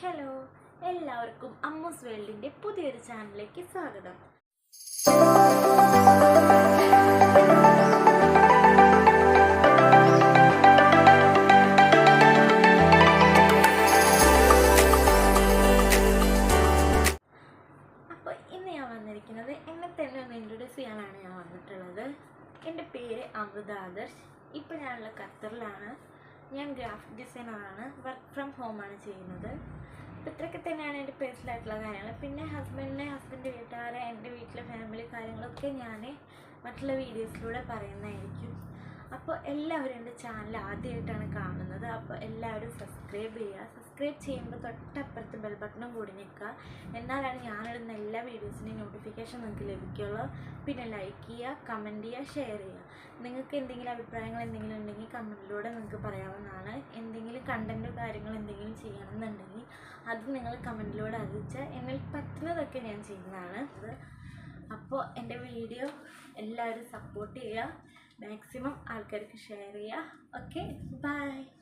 Hello എല്ലാവർക്കും അമ്മൂസ് വേൾഡിന്റെ പുതിയൊരു ചാനലിലേക്ക് സ്വാഗതം. അപ്പോൾ ഇന്ന് ഞാൻ വന്നിരിക്കുന്നത് എന്നെ തന്നെ ഒന്ന് ഇൻട്രൊഡ്യൂസ് ചെയ്യാനാണ് ഞാൻ വന്നിട്ടുള്ളത്. എന്റെ പേര് അമൃത ആദർശ് ഇപ്പോൾ ഞാനുള്ള ഖത്തറിലാണ്. ഞാൻ ഗ്രാഫിക് ഡിസൈനറാണ് വർക്ക് ഫ്രം ഹോമാണ് ചെയ്യുന്നത്. അപ്പോൾ ഇത്രയൊക്കെ തന്നെയാണ് എന്റെ പേഴ്സണൽ ആയിട്ടുള്ള കാര്യങ്ങൾ. പിന്നെ ഹസ്ബൻഡിനെ ഹസ്ബൻഡ് വീട്ടുകാരെ എന്റെ വീട്ടിലെ ഫാമിലി കാര്യങ്ങളൊക്കെ ഞാൻ മറ്റുള്ള വീഡിയോസിലൂടെ പറയുന്നതായിരിക്കും. അപ്പോൾ എല്ലാവരും എന്റെ ചാനൽ ആദ്യമായിട്ടാണ് കാണുന്നത്. അപ്പോൾ എല്ലാവരും സബ്സ്ക്രൈബ് ചെയ്യുക. സബ്സ്ക്രൈബ് ചെയ്യുമ്പോൾ തൊട്ടപ്പുറത്ത് ബെൽ ബട്ടണും കൂടി നിൽക്കുക. എന്നാലാണ് ഞാനിടുന്ന എല്ലാ വീഡിയോസിന്റെയും നോട്ടിഫിക്കേഷൻ നിങ്ങൾക്ക് ലഭിക്കുകയുള്ളൂ പിന്നെ ലൈക്ക് ചെയ്യുക കമന്റ് ചെയ്യുക ഷെയർ ചെയ്യുക. നിങ്ങൾക്ക് എന്തെങ്കിലും അഭിപ്രായങ്ങൾ എന്തെങ്കിലും ഉണ്ടെങ്കിൽ കമന്റിലൂടെ നിങ്ങൾക്ക് പറയാവുന്നതാണ്. എന്തെങ്കിലും കണ്ടന്റോ കാര്യങ്ങൾ എന്തെങ്കിലും ചെയ്യണമെന്നുണ്ടെങ്കിൽ അത് നിങ്ങൾ കമന്റിലൂടെ അറിയിച്ചാൽ എന്നിൽ പറ്റുന്നതൊക്കെ ഞാൻ ചെയ്യുന്നതാണ്. അപ്പോൾ എന്റെ വീഡിയോ എല്ലാവരും സപ്പോർട്ട് ചെയ്യുക. മാക്സിമം ആൾക്കാർക്ക് ഷെയർ ചെയ്യുക. Okay bye